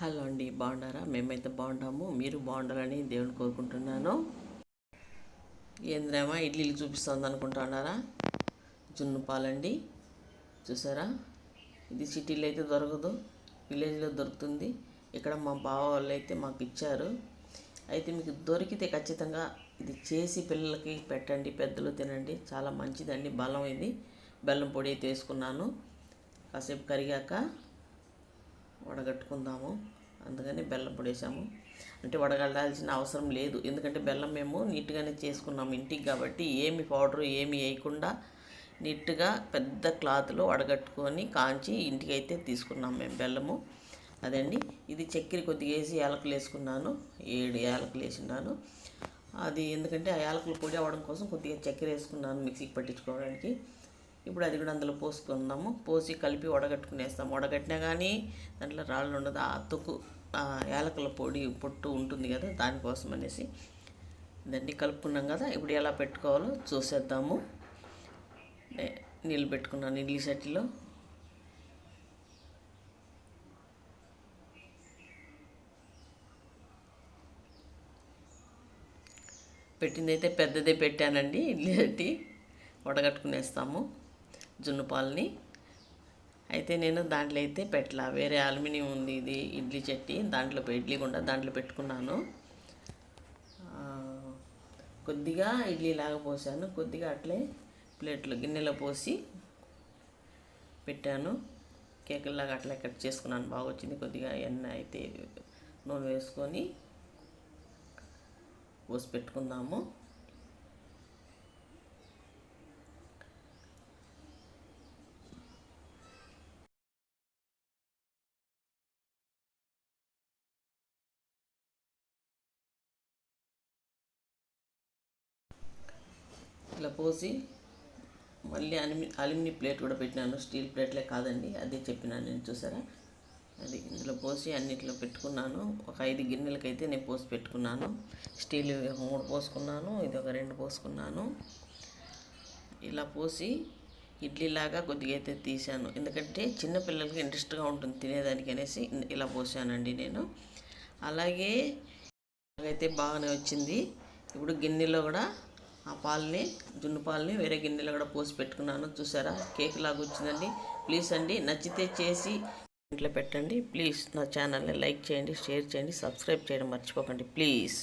Hello అండి బాగున్నారా? మేమైతే బాగున్నాము. మీరు బాగుండాలని దేవుని కోరుకుంటున్నాను. ఏంద్రేమా ఇడ్లీలు చూపిస్తుంది అనుకుంటున్నారా జున్ను పాలండి. చూసారా? ఇది సిటీలో అయితే దొరకదు. విలేజ్లో దొరుకుతుంది. ఇక్కడ మా బావ వాళ్ళు అయితే మాకు ఇచ్చారు. అయితే మీకు దొరికితే ఖచ్చితంగా ఇది చేసి పిల్లలకి పెట్టండి పెద్దలు తినండి. చాలా మంచిదండి బలం ఇది. బెల్లం పొడి అయితే వేసుకున్నాను. కాసేపు కరిగాక వడగట్టుకుందాము. అందుకని బెల్లం పొడి వేసాము అంటే వడగట్టాల్సిన అవసరం లేదు. ఎందుకంటే బెల్లం మేము నీట్గానే చేసుకున్నాము ఇంటికి కాబట్టి ఏమి పౌడర్ ఏమి వేయకుండా నీట్గా పెద్ద క్లాత్లో వడగట్టుకొని కాంచి ఇంటికి అయితే తీసుకున్నాం మేము బెల్లము. అదండి. ఇది చక్కెర కొద్దిగా వేసి యాలకులు వేసుకున్నాను. ఏడు యాలకులు వేసినాను అది ఎందుకంటే ఆ యాలకులు పొడి అవ్వడం కోసం కొద్దిగా చక్కెర వేసుకున్నాను మిక్సీకి పట్టించుకోవడానికి. ఇప్పుడు అది కూడా అందులో పోసుకుందాము. పోసి కలిపి వడగట్టుకునేస్తాము. వడగట్టినా కానీ దాంట్లో రాళ్ళు ఉండదు. ఆ తొక్కు ఆ యాలకుల పొడి పొట్టు ఉంటుంది కదా దానికోసం అనేసి. దాన్ని కలుపుకున్నాం కదా ఇప్పుడు ఎలా పెట్టుకోవాలో చూసేద్దాము. నీళ్ళు పెట్టుకున్నాను ఇడ్లీ సెట్లో. పెట్టింది అయితే పెద్దదే పెట్టానండి ఇడ్లీ సెట్టి వడగట్టుకునేస్తాము. జున్ను పాలని అయితే నేను దాంట్లో అయితే పెట్టలా. వేరే అల్యూమినియం ఉంది ఇది ఇడ్లీ చట్టి దాంట్లో ఇడ్లీ గుండా దాంట్లో పెట్టుకున్నాను. కొద్దిగా ఇడ్లీ లాగా పోసాను. కొద్దిగా అట్లే ప్లేట్లో గిన్నెలో పోసి పెట్టాను. కేకులాగా అట్లా కట్ చేసుకున్నాను. బాగా వచ్చింది. కొద్దిగా ఎన్న అయితే నూనె వేసుకొని పోసి పెట్టుకుందాము. ఇలా పోసి మళ్ళీ అల్యూమి అల్యూమినియం ప్లేట్ కూడా పెట్టినాను. స్టీల్ ప్లేట్లే కాదండి అదే చెప్పినాను నేను చూసారా? అది ఇందులో పోసి అన్నిట్లో పెట్టుకున్నాను. ఒక ఐదు గిన్నెలకైతే నేను పోసి పెట్టుకున్నాను. స్టీల్ ఒక మూడు పోసుకున్నాను ఇది ఒక రెండు పోసుకున్నాను. ఇలా పోసి ఇడ్లీలాగా కొద్దిగా అయితే తీసాను ఎందుకంటే చిన్నపిల్లలకి ఇంట్రెస్ట్గా ఉంటుంది తినేదానికి అనేసి ఇలా పోసానండి నేను. అలాగే అయితే బాగానే వచ్చింది. ఇప్పుడు గిన్నెలో కూడా ఆ పాలని జున్ను పాలని వేరే గిన్నెలో కూడా పోసి పెట్టుకున్నాను. చూసారా? కేక్ లాగా వచ్చిందండి. ప్లీజ్ అండి నచ్చితే చేసి ఇంట్లో పెట్టండి. ప్లీజ్ నా ఛానల్ని లైక్ చేయండి షేర్ చేయండి సబ్స్క్రైబ్ చేయడం మర్చిపోకండి. ప్లీజ్.